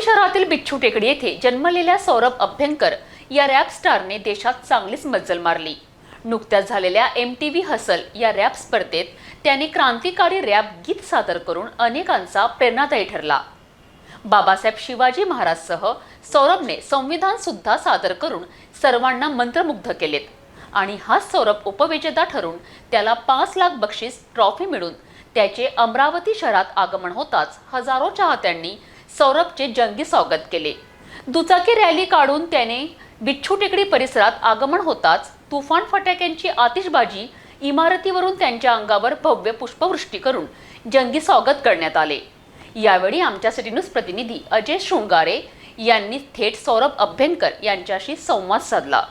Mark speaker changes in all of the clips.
Speaker 1: सांगली शहरातील बिच्छू टेकडी येथे जन्मलेल्या सौरभ अभ्यंकर या रॅप स्टारने देशात चांगलीच मज्जल मारली. नुकत्याच झालेल्या एम टी व्ही हसल या रॅप स्पर्धेत त्याने क्रांतिकारी रॅप गीत सादर करून अनेकांचा प्रेरणादायी ठरला. बाबासाहेब शिवाजी महाराजसह सौरभने संविधान सुद्धा सादर करून सर्वांना मंत्रमुग्ध केलेत आणि हाच सौरभ उपविजेता ठरून त्याला पाच लाख बक्षीस ट्रॉफी मिळून त्याचे अमरावती शहरात आगमन होताच हजारो चाहत्यांनी सौरभचे जंगी स्वागत केले. दुचाकी रॅली काढून त्याने बिच्छू टेकडी परिसरात आगमन होताच तुफान फटाक्यांची आतिषबाजी इमारतीवरून त्यांच्या अंगावर भव्य पुष्पवृष्टी करून जंगी स्वागत करण्यात आले. यावेळी आमच्या सिटी न्यूज प्रतिनिधी अजय शृंगारे यांनी थेट सौरभ अभ्यंकर यांच्याशी संवाद साधला.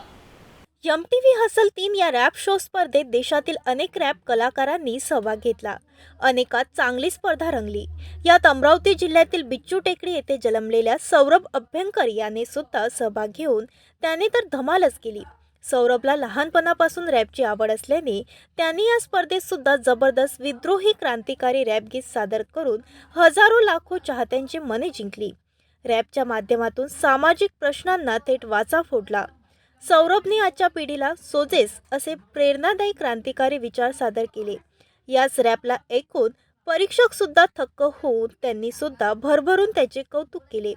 Speaker 2: यम टी व्ही हसल तीन या रॅप शो स्पर्धेत देशातील अनेक रॅप कलाकारांनी सहभाग घेतला. अनेकात चांगली स्पर्धा रंगली. यात अमरावती जिल्ह्यातील बिच्चू टेकडी येथे जन्मलेल्या सौरभ अभ्यंकर याने सुद्धा सहभाग घेऊन त्याने तर धमालच केली. सौरभला लहानपणापासून रॅपची आवड असल्याने त्यांनी या स्पर्धेत सुद्धा जबरदस्त विद्रोही क्रांतिकारी रॅप गीत सादर करून हजारो लाखो चाहत्यांची मने जिंकली. रॅपच्या माध्यमातून सामाजिक प्रश्नांना थेट वाचा फोडला. सौरभने आजच्या पिढीला सोजेस असे प्रेरणादायी क्रांतिकारी विचार सादर केले. याच रॅपला ऐकून परीक्षक सुद्धा थक्क होऊन त्यांनी सुद्धा भरभरून त्याचे कौतुक केले.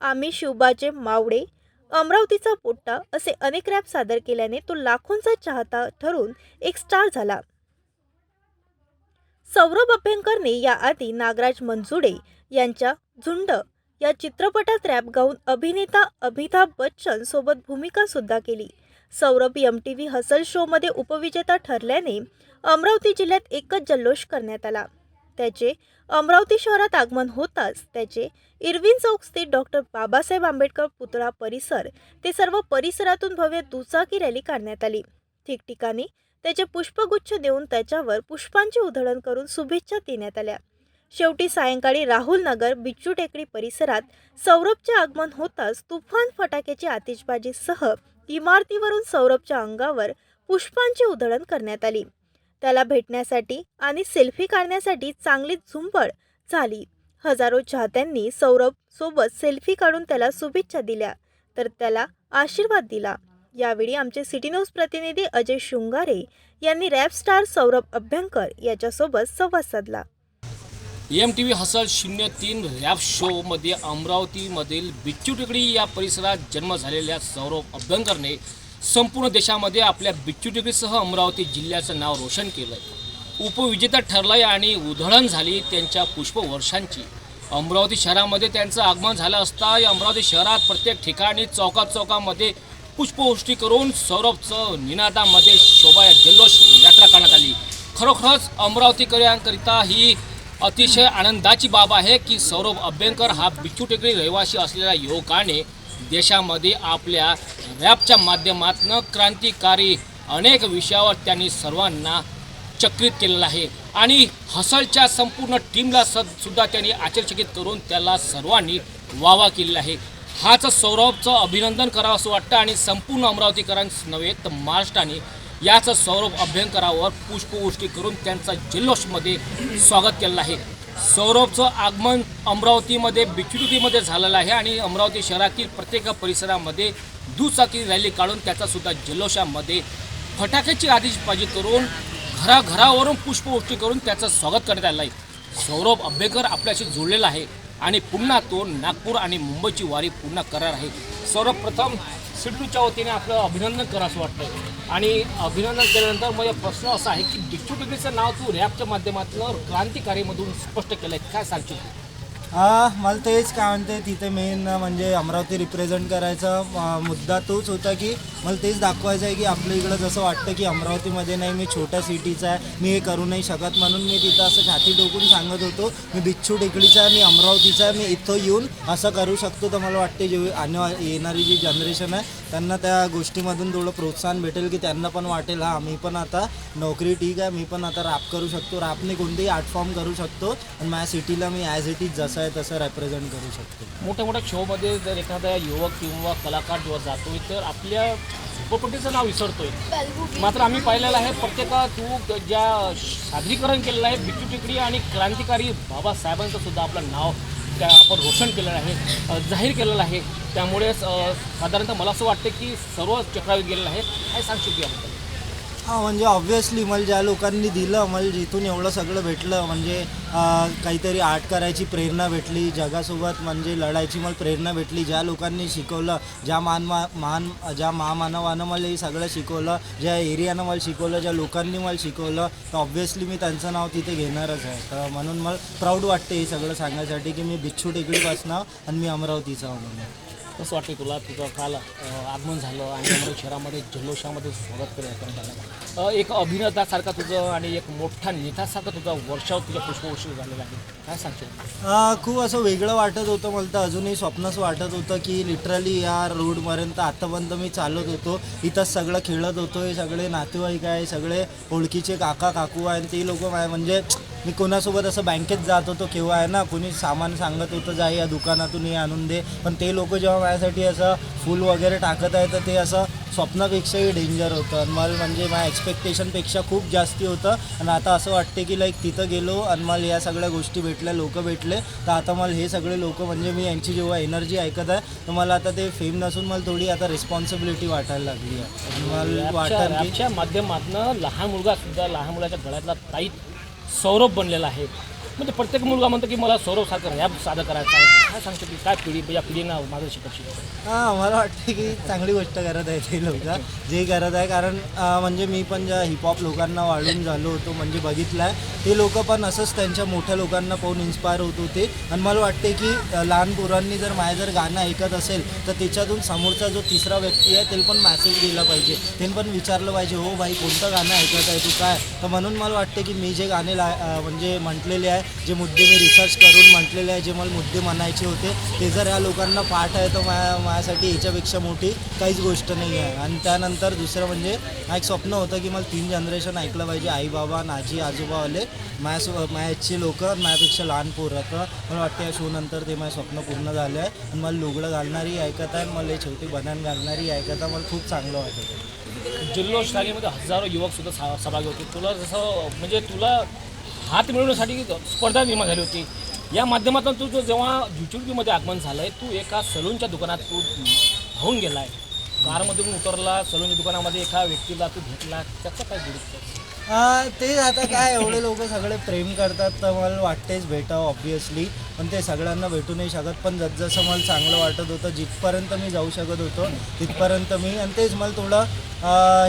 Speaker 2: आम्ही शिवबाचे मावडे अमरावतीचा पोट्टा असे अनेक रॅप सादर केल्याने तो लाखोंचा चाहता ठरून एक स्टार झाला. सौरभ अभ्यंकरने याआधी नागराज मंजुडे यांच्या झुंड या चित्रपटात रॅप गाऊन अभिनेता अमिताभ बच्चन सोबत भूमिका सुद्धा केली. Saurabh M T V hustle शोमध्ये उपविजेता ठरल्याने अमरावती जिल्ह्यात एकच जल्लोष करण्यात आला. त्याचे अमरावती शहरात आगमन होताच त्याचे इरविन चौक स्थित डॉक्टर बाबासाहेब आंबेडकर पुतळा परिसर ते सर्व परिसरातून भव्य दुचाकी रॅली काढण्यात आली. ठिकठिकाणी त्याचे पुष्पगुच्छ देऊन त्याच्यावर पुष्पांची उधळण करून शुभेच्छा देण्यात आल्या. शेवटी सायंकाळी राहुल नगर बिच्चू टेकडी परिसरात सौरभचे आगमन होताच तुफान फटाक्याची आतिषबाजीसह इमारतीवरून सौरभच्या अंगावर पुष्पांची उधळण करण्यात आली. त्याला भेटण्यासाठी आणि सेल्फी काढण्यासाठी चांगली झुंबड झाली. हजारो चाहत्यांनी सौरभ सोबत सेल्फी काढून त्याला शुभेच्छा दिल्या तर त्याला आशीर्वाद दिला. यावेळी आमचे सिटी न्यूज प्रतिनिधी अजय शृंगारे यांनी रॅप स्टार सौरभ अभ्यंकर याच्यासोबत संवाद साधला.
Speaker 3: एम टी व्ही हसल शून्य तीन रॅप शोमध्ये अमरावतीमधील बिच्चू टेकडी या परिसरात जन्म झालेल्या सौरभ अभ्यंकरने संपूर्ण देशामध्ये आपल्या बिच्चू टेकडीसह अमरावती जिल्ह्याचं नाव रोशन केलं आहे उपविजेता ठरलंय आणि उधळण झाली त्यांच्या पुष्पवर्षांची. अमरावती शहरामध्ये त्यांचं आगमन झालं असता या अमरावती शहरात प्रत्येक ठिकाणी चौकात चौकामध्ये पुष्पवृष्टी करून सौरभचं निनादामध्ये शोभा जल्लोष यात्रा करण्यात आली. खरोखरच अमरावतीकरांकरिता ही अतिशय आनंदाची बाब आहे की सौरभ अभ्यंकर हा बिच्चू टेकडी रहिवासी असलेल्या युवकाने देशामध्ये आपल्या रॅपच्या माध्यमातून क्रांतिकारी अनेक विषयावर त्यांनी सर्वांना चक्रित केलेलं आहे. आणि हसलच्या संपूर्ण टीमला स सुद्धा त्यांनी आश्चर्यचकित करून त्याला सर्वांनी वावा केलेला आहे. हाच सौरभचं अभिनंदन करावं असं वाटतं आणि संपूर्ण अमरावतीकरांच नव्हे तर महाराष्ट्राने याचं सौरभ अभ्यंकरावर पुष्पवृष्टी करून त्यांचा जल्लोषमध्ये स्वागत केलेलं आहे. सौरभचं आगमन अमरावतीमध्ये बिचुटीमध्ये झालेलं आहे आणि अमरावती शहरातील प्रत्येक परिसरामध्ये दुचाकी रॅली काढून त्याचासुद्धा जल्लोषामध्ये फटाक्याची आतिषबाजी करून घराघरावरून पुष्पवृष्टी करून त्याचं स्वागत करण्यात आलं आहे. सौरभ अभ्यंकर आपल्याशी जोडलेला आहे आणि पुन्हा तो नागपूर आणि मुंबईची वारी पुन्हा करणार आहे. सौरभ सिडलूच्या वतीने आपलं अभिनंदन करावं वाटतं आणि अभिनंदन केल्यानंतर माझा प्रश्न असा आहे की डिक्चू डिग्रीचं नाव तू रॅपच्या माध्यमातून क्रांतिकारीमधून स्पष्ट केलं आहे काय सांगशील
Speaker 4: मला तेच काय म्हणते तिथे मेन म्हणजे अमरावती रिप्रेझेंट करायचा मुद्दा तोच होता की मला तेच दाखवायचं आहे की आपल्या इकडं जसं वाटतं की अमरावतीमध्ये नाही मी छोट्या सिटीचा आहे मी हे करू नाही शकत म्हणून मी तिथं असं छाती टोकून सांगत होतो मी बिच्छू टेकडीचा आहे मी अमरावतीचा आहे मी इथं येऊन असं करू शकतो. तर मला वाटते जे आणि येणारी जी जनरेशन आहे त्यांना त्या गोष्टीमधून थोडं प्रोत्साहन भेटेल की त्यांना पण वाटेल. हा मी पण आता नोकरी ठीक आहे मी पण आता रॅप करू शकतो. रॅपने कोणतेही आर्ट फॉर्म करू शकतो आणि माझ्या सिटीला मी ॲज इट इज जसं आहे तसं रेप्रेझेंट करू शकतो.
Speaker 3: मोठ्या मोठ्या शोमध्ये जर एखादा युवक किंवा कलाकार जेव्हा जातो तर आपल्या प्रॉपर्टीचं नाव विसरतोय. मात्र आम्ही पाहिलेलं आहे प्रत्येका तू ज्या सादरीकरण केलेलं आहे बिच्चू टिकडी आणि क्रांतिकारी बाबासाहेबांचं सुद्धा आपलं नाव त्या आपण रोशन केलेलं आहे जाहीर केलेलं आहे. त्यामुळेच अ, साधारणतः मला असं वाटतं की सर्व चक्रावीत गेलेलं आहे. काय सांगशील याबद्दल
Speaker 4: हां म्हणजे ऑब्व्हियसली मला ज्या लोकांनी दिलं मला जिथून एवढं सगळं भेटलं म्हणजे काहीतरी आर्ट करायची प्रेरणा भेटली जगासोबत म्हणजे लढायची मला प्रेरणा भेटली ज्या लोकांनी शिकवलं ज्या मान महान ज्या महामानवानं मला हे सगळं शिकवलं ज्या एरियानं मला शिकवलं ज्या लोकांनी मला शिकवलं तर ऑब्व्हियसली मी त्यांचं नाव तिथे घेणारच आहे. तर म्हणून मला प्राऊड वाटते हे सगळं सांगण्यासाठी की मी बिच्छू टेकडीपासून आणि मी अमरावतीचा म्हणून.
Speaker 3: कसं वाटतं तुला? तुझं काल आगमन झालं आणि अमरावती शहरामध्ये जल्लोषामध्ये स्वागत करण्यात एक अभिनेतासारखा तुझं आणि एक मोठा नेतासारखा तुझा वर्षाव तुझ्या पुष्पवर्ष झालेला आहे. काय सांगशील?
Speaker 4: खूप असं वेगळं वाटत होतं मला तर. अजूनही स्वप्नच वाटत होतं की लिटरली या रोडपर्यंत आतापर्यंत मी चालत होतो. इथंच सगळं खेळत होतो. हे सगळे नातेवाईक आहे सगळे ओळखीचे काका काकू आहे ते लोक म्हणजे मी कोणासोबत असं बँकेत जात होतो केव्हा आहे ना कोणी सामान सांगत होतं जा या दुकानातून हे आणून दे. पण ते लोक जेव्हा माझ्यासाठी असं फूल वगैरे टाकत आहे तर ते असं स्वप्नापेक्षाही डेंजर होतं. आणि मला म्हणजे माझ्या एक्सपेक्टेशनपेक्षा खूप जास्ती होतं. आणि आता असं वाटते की लाईक तिथं गेलो आणि मला या सगळ्या गोष्टी भेटल्या लोक भेटले. तर आता मला हे सगळे लोक म्हणजे मी यांची जेव्हा एनर्जी ऐकत आहे तर मला आता ते फेम नसून मला थोडी आता रिस्पॉन्सिबिलिटी वाटायला लागली आहे. मला वाटतं
Speaker 3: माध्यमातून लहान मुलगा सुद्धा लहान मुलाच्या गळ्यातला ताईत सौरभ बनलेला आहे. म्हणजे प्रत्येक मुलगा म्हणतो की मला सौरव सारखं या सादर करायचं आहे. काय सांगतो की काय पिढी या पिढीनं माझं शिकवशील
Speaker 4: हां मला वाटते की चांगली गोष्ट करत आहे ते लोक जे करत आहे. कारण अं, म्हणजे मी पण ज्या हिपहॉप लोकांना वाढून झालो होतो म्हणजे बघितलं आहे ते लोक पण असंच त्यांच्या मोठ्या लोकांना पाहून इन्स्पायर होत होते. आणि मला वाटते की अं, लहान पोरांनी जर माझं जर गाणं ऐकत असेल तर त्याच्यातून समोरचा जो तिसरा व्यक्ती आहे त्याला पण मॅसेज दिला पाहिजे. त्यांनी पण विचारलं पाहिजे हो भाई कोणतं गाणं ऐकत आहे तू? काय? तर म्हणून मला वाटते की मी जे गाणे ला अं, म्हणजे म्हटलेले आहे जे मुद्दे मी रिसर्च करून म्हटलेले आहे जे मला मुद्दे म्हणायचे होते ते जर या लोकांना पाठ आहे तर माझ्या माझ्यासाठी याच्यापेक्षा मोठी काहीच गोष्ट नाही आहे. आणि त्यानंतर दुसरं म्हणजे हा एक स्वप्न होतं की मला तीन जनरेशन ऐकलं पाहिजे. आई बाबा नाजी आजोबावाले माझ्यासो माझ्याचे लोक माझ्यापेक्षा लहान पोरं. तर मला वाटतं या शोनंतर ते माझं स्वप्न पूर्ण झालं आहे. आणि मला लुगडं घालणारी ऐकत आहे आणि मला हे छोटी बनान घालणारी ऐकत आहे. मला खूप चांगलं वाटतं.
Speaker 3: जल्लोष रॅलीमध्ये हजारो युवक सुद्धा सा- सहभागी होते. तुला जसं म्हणजे तुला हात मिळवण्यासाठी स्पर्धा निर्माण झाली होती. या माध्यमातून तू जो जेव्हा जुचुडकीमध्ये आगमन झालं आहे तू एका सलूनच्या दुकानात तू धावून गेला आहे कारमधून उतरला सलूनच्या दुकानामध्ये एका व्यक्तीला तू भेटला त्याचं काय दुरुस्त
Speaker 4: ते आता काय एवढे लोक सगळे प्रेम करतात तर मला वाटतेच भेटावं ऑब्वियसली पण ते सगळ्यांना भेटू नाही शकत. पण जसजसं मला चांगलं वाटत होतं जिथपर्यंत मी जाऊ शकत होतो तिथपर्यंत मी आणि तेच मला थोडं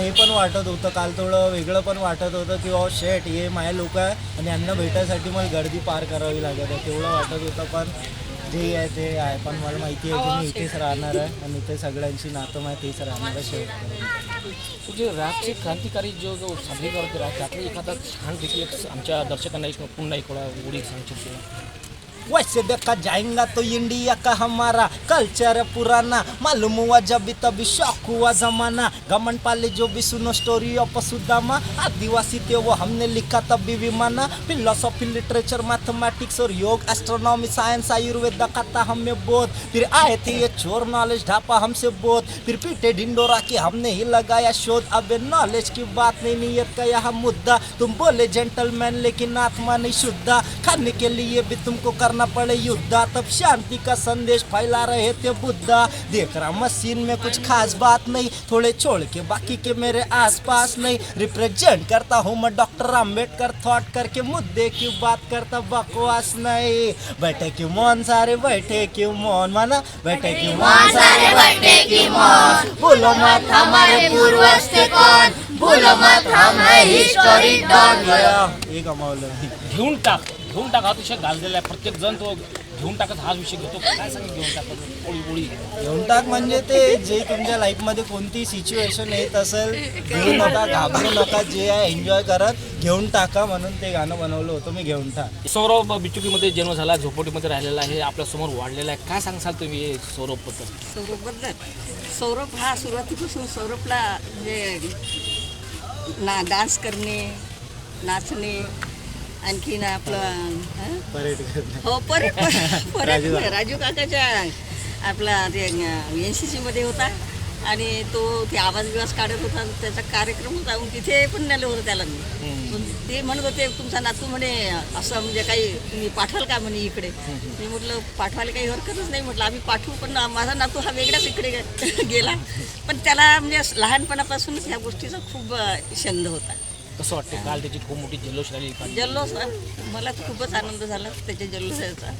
Speaker 4: हे पण वाटत होतं. काल थोडं वेगळं पण वाटत होतं की ओ शेट हे माय लोक आहे आणि यांना भेटायसाठी मला गर्दी पार करावी लागत आहे. तेवढं वाटत होतं पण जे आहे ते आहे. पण मला माहिती आहे की मी इथेच राहणार आहे आणि इथे सगळ्यांशी नातं माहिती तेच राहणार आहे शेवटपर्यंत
Speaker 3: तुझे रागचे क्रांतिकारी जो जो साजरी करतो राग त्यातलं एखादा छानपैकी एक आमच्या दर्शकांना एक पुन्हा एक वेळा उडी शकतो
Speaker 4: वैसे देखा जाएगा तो इंडिया का हमारा कल्चर है पुराना। मालूम हुआ जब भी तभी शौक हुआ जमाना। गमन पाले जो भी सुनो स्टोरी ऑफ़ सुदामा आदिवासी थे वो हमने लिखा तभी भी माना। फिलोसॉफी लिटरेचर मैथमेटिक्स और योग एस्ट्रोनॉमी साइंस आयुर्वेद था हमें बोध फिर आए थे ये चोर नॉलेज ढापा हमसे बोध फिर पीटे ढिंडोरा की हमने ही लगाया शोध। अब नॉलेज की बात नहीं नियत का यहाँ मुद्दा? तुम बोले जेंटलमैन लेकिन आत्मा नहीं शुद्धा। खाने के लिए भी तुमको करना पड़े युद्धा तब शांति का संदेश फैला रहे थे बुद्धा। देख रहा मशीन में कुछ खास बात नहीं थोड़े छोड़ के बाकी के मेरे आसपास नहीं। रिप्रेजेंट करता हूँ मैं डॉक्टर अंबेडकर थॉट करके मुद्दे की बात करता बकवास नहीं। बैठे क्यों मौन सारे बैठे क्यों मौन माना? बैठे क्यों मौन सारे बैठे क्यों मौन बोलो मत हमारे पूर्वज थे कौन? बोलो मत हम है हिस्टोरी डॉन हे गमावलं मी
Speaker 3: घेऊन टाक घेऊन टाक हा विषय गाजलेला आहे. प्रत्येक जण तो घेऊन टाकत हाच विषय घेतो. काय सांगेल घेऊन टाकत पोळी पोळी
Speaker 4: घेऊन टाक म्हणजे ते जे तुमच्या लाईफमध्ये कोणती सिच्युएशन येत असेल घेऊ नका घाबरू नका जे आहे एन्जॉय करत घेऊन टाका म्हणून ते गाणं बनवलं होतं मी घेऊन टाक.
Speaker 3: सौरभ बिचुकीमध्ये जन्म झाला झोपडीमध्ये राहिलेला आहे आपल्यासमोर वाढलेला आहे. काय सांगसाल तुम्ही हे सौरभबद्दल
Speaker 5: सौरभबद्दल सौरभ हा सुरुवातीपासून सौरभला म्हणजे ना डान्स करणे नाचणे आणखीन आपलं हं?
Speaker 4: परेड.
Speaker 5: हो परत परत
Speaker 4: राजू काका.
Speaker 5: राजू काकाच्या आपला ते एन सी सीमध्ये होता. आणि तो ते आवाज बिवाज काढत होता त्याचा कार्यक्रम होता. मग तिथे पण नेलं होतं त्याला मी. ते म्हणत होते तुमचा नातू म्हणे असं म्हणजे काही तुम्ही पाठवाल का म्हणे इकडे? मी म्हटलं पाठवायला काही हरकतच नाही. म्हटलं आम्ही पाठवू पण माझा नातू हा वेगळाच इकडे गे- गेला. पण त्याला म्हणजे लहानपणापासूनच ह्या गोष्टीचा खूप अ, छंद होता.
Speaker 3: कसं वाटतं काल त्याची खूप मोठी जल्लोष काढली
Speaker 5: जल्लोष? मला तर खूपच आनंद झाला त्याच्या जल्लोषाचा.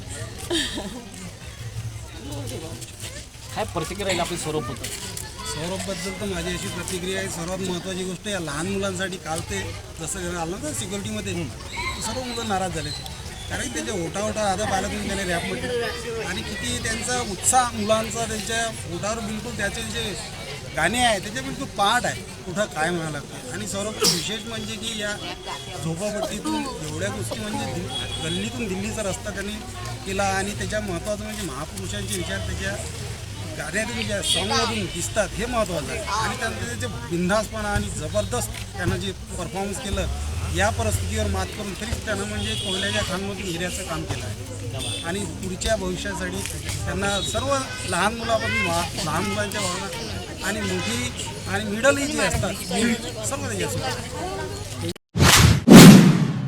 Speaker 3: काय प्रतिक्रिया राहील आपली सौरभ होतं
Speaker 6: सौरभबद्दल तर माझी अशी प्रतिक्रिया आहे सर्वात महत्त्वाची गोष्ट या लहान मुलांसाठी काल ते जसं आलं ना सिक्युरिटीमध्ये सर्व मुलं नाराज झाले. कारण त्याच्या ओटा ओटा आता पाहिलं तुम्ही त्याने रॅपमध्ये आणि किती त्यांचा उत्साह मुलांचा त्यांच्या ओटावर बिलकुल त्याचे जे गाणे आहे त्याच्यामध्ये तो पाठ आहे. कुठं काय म्हणायला लागतं? आणि सौरभ विशेष म्हणजे की या झोपापट्टीतून एवढ्या गोष्टी म्हणजे गल्लीतून दिल्लीचा रस्ता त्यांनी केला आणि त्याच्या महत्त्वाचं म्हणजे महापुरुषांचे विचार त्याच्या गाण्यातून ज्या सॉंगमधून दिसतात हे महत्त्वाचं आहे. आणि त्यानंतर त्याचे बिंदासपणा आणि जबरदस्त त्यानं जे परफॉर्मन्स केलं या परिस्थितीवर मात करून तरीच त्यानं म्हणजे कोयल्याच्या खानमधून हिऱ्याचं काम केलं आहे. आणि पुढच्या भविष्यासाठी त्यांना सर्व लहान मुलापासून लहान मुलांच्या भावना आणि मोठी आणि मिडल जी असतात सर्व त्याच्यासोबत